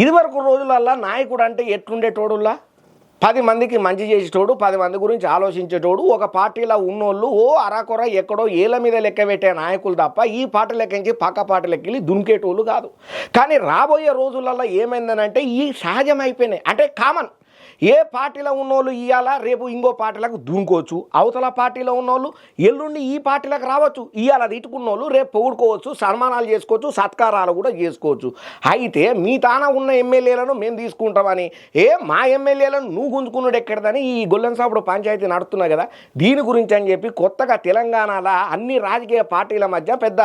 ఇదివరకు రోజులల్లా నాయకుడు అంటే ఎట్లుండేటోడులా పది మందికి మంచి చేసేటోడు పది మంది గురించి ఆలోచించేటోడు ఒక పార్టీలో ఉన్నోళ్ళు ఓ అరాకొర ఎక్కడో ఏల మీద లెక్క పెట్టే నాయకులు తప్ప ఈ పాట లెక్కించి పక్క పాట వెళ్ళి దునికేటోళ్ళు కాదు. కానీ రాబోయే రోజులలో ఏమైందనంటే ఈ సహజం అయిపోయినాయి అంటే కామన్ ఏ పార్టీలో ఉన్నోళ్ళు ఇవాళ రేపు ఇంకో పార్టీలకు దూనుకోవచ్చు. అవతల పార్టీలో ఉన్నోళ్ళు ఎల్లుండి ఈ పార్టీలకు రావచ్చు. ఇవాళ తిట్టుకున్నోళ్ళు రేపు పొగుడుకోవచ్చు సన్మానాలు చేసుకోవచ్చు సత్కారాలు కూడా చేసుకోవచ్చు. అయితే మీ తాన ఉన్న ఎమ్మెల్యేలను మేము తీసుకుంటామని ఏ మా ఎమ్మెల్యేలను నువ్వు గుంజుకున్నాడు ఎక్కడదని ఈ గొల్లెంసాపుడు పంచాయతీ నడుతున్నా కదా? దీని గురించి అని చెప్పి కొత్తగా తెలంగాణలో అన్ని రాజకీయ పార్టీల మధ్య పెద్ద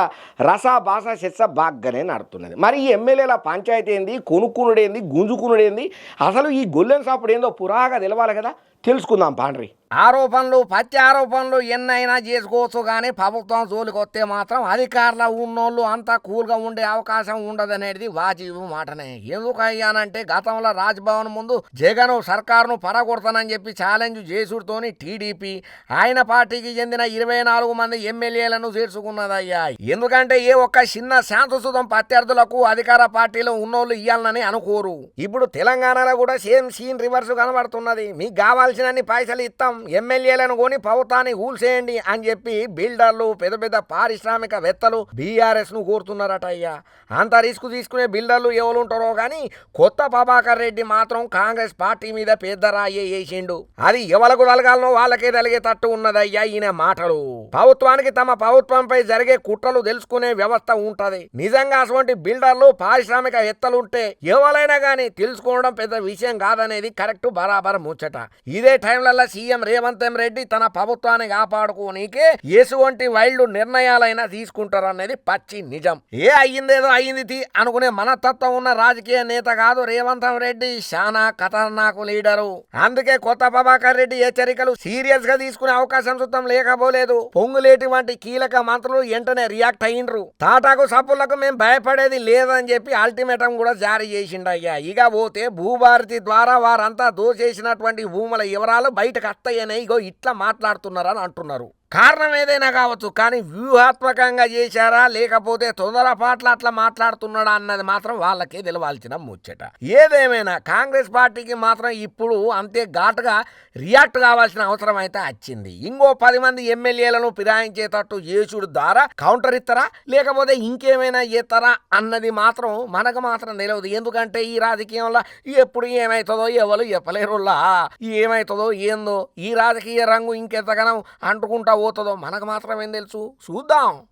రసా బాస శిస్స బాగ్గానే నడుతున్నది మరి ఈ ఎమ్మెల్యేల పంచాయతీ ఏంది? కొనుక్కునుడేంది గుంజుకునుడేంది అసలు ఈ గొల్లెన్ అప్పుడేందో పురాగా తెలవాలి కదా. తెలుసుకుందాం పాండ్రి. ఆరోపణలు ప్రత్యారోపణలు ఆరోపణలు ఎన్నైనా చేసుకోవచ్చు కానీ ప్రభుత్వం జోలికొస్తే మాత్రం అధికారుల ఉన్నోళ్ళు అంతా కూల్గా ఉండే అవకాశం ఉండదనేది వాజీవు మాటనే. ఎందుకు అయ్యానంటే గతంలో రాజ్భవన్ ముందు జగన్ సర్కారును పరగొడతానని చెప్పి ఛాలెంజ్ చేసుడుతోని టీడీపీ. ఆయన పార్టీకి చెందిన ఇరవై నాలుగు మంది ఎమ్మెల్యేలను చేర్చుకున్నదయ్యా. ఎందుకంటే ఏ ఒక్క చిన్న శాంతసుతం ప్రత్యర్థులకు అధికార పార్టీలో ఉన్నోళ్ళు ఇయ్యాలని అనుకోరు. ఇప్పుడు తెలంగాణలో కూడా సేమ్ సీన్ రివర్స్ కనబడుతున్నది. మీకు కావాల్సినన్ని పైసలు ఇస్తాం ఎమ్మెల్యేలను కొని ప్రభుత్వాన్ని ఊల్చేయండి అని చెప్పి బిల్డర్లు పెద్ద పెద్ద పారిశ్రామికవేత్తలు బీఆర్ఎస్ను బీఆర్ఎస్ను కోరుతున్నారట అయ్యా. అంత రిస్క్ తీసుకునే బిల్డర్లు ఎవరుంటారో కానీ కొత్త ప్రభాకర్ రెడ్డి మాత్రం కాంగ్రెస్ పార్టీ మీద పెద్ద రాయే వేసిండు అది ఎవలకు తలగాలనో వాళ్ళకే తలిగేటట్టు ఉన్నదయ్యా ఈయన మాటలు. ప్రభుత్వానికి తమ ప్రభుత్వంపై జరిగే కుట్రలు తెలుసుకునే వ్యవస్థ ఉంటది. నిజంగా అటువంటి బిల్డర్లు పారిశ్రామిక ఎత్తలుంటే ఎవరైనా కానీ తెలుసుకోవడం పెద్ద విషయం కాదనేది కరెక్ట్ బరాబర్ ముచ్చట. ఇదే టైంలలో సీఎం రేవంత్ రెడ్డి తన ప్రభుత్వాన్ని కాపాడుకోనీకే ఎటువంటి వైల్డ్ నిర్ణయాలైనా తీసుకుంటారనేది పచ్చి నిజం. ఏ అయ్యిందేదో అయ్యింది అనుకునే మనతత్వం ఉన్న రాజకీయ నేత కాదు రేవంత్ రెడ్డి. శానా ఖతర్నాకు లీడరు. అందుకే కొత్త ప్రభాకర్ రెడ్డి హెచ్చరికలు సీరియస్గా తీసుకునే అవకాశం సుతం లేకపోలేదు. పొంగులేటి వంటి కీలక మంత్రులు వెంటనే రియాక్ట్ అయ్యిండ్రు తాటాకు సప్పులకు మేము భయపడేది లేదని చెప్పి అల్టిమేటం కూడా జారీ చేసిండయ్యా. ఇక పోతే భూభారతి ద్వారా వారంతా దోచేసినటువంటి భూముల వివరాలు బయటకు వస్తాయని ఇగో ఇట్లా మాట్లాడుతున్నారని అంటున్నారు. కారణం ఏదైనా కావచ్చు కానీ వ్యూహాత్మకంగా చేశారా లేకపోతే తొందరపాట్ల అట్లా మాట్లాడుతున్నాడా అన్నది మాత్రం వాళ్ళకే తెలవాల్సిన ముచ్చట. ఏదేమైనా కాంగ్రెస్ పార్టీకి మాత్రం ఇప్పుడు అంతే ఘాటుగా రియాక్ట్ కావాల్సిన అవసరం అయితే వచ్చింది. ఇంకో పది మంది ఎమ్మెల్యేలను ఫిరాయించేటట్టు చేసుడు ద్వారా కౌంటర్ ఇస్తారా లేకపోతే ఇంకేమైనా చేస్తారా అన్నది మాత్రం మనకు మాత్రం తెలియదు ఎందుకంటే ఈ రాజకీయంలో ఎప్పుడు ఏమవుతుందో ఎవరు చెప్పలేరులా. ఏమవుతుందో ఏందో ఈ రాజకీయ రంగు ఇంకెంతగానో అంటుకుంటా పోతుందో మనకు మాత్రమేం తెలుసు. చూద్దాం.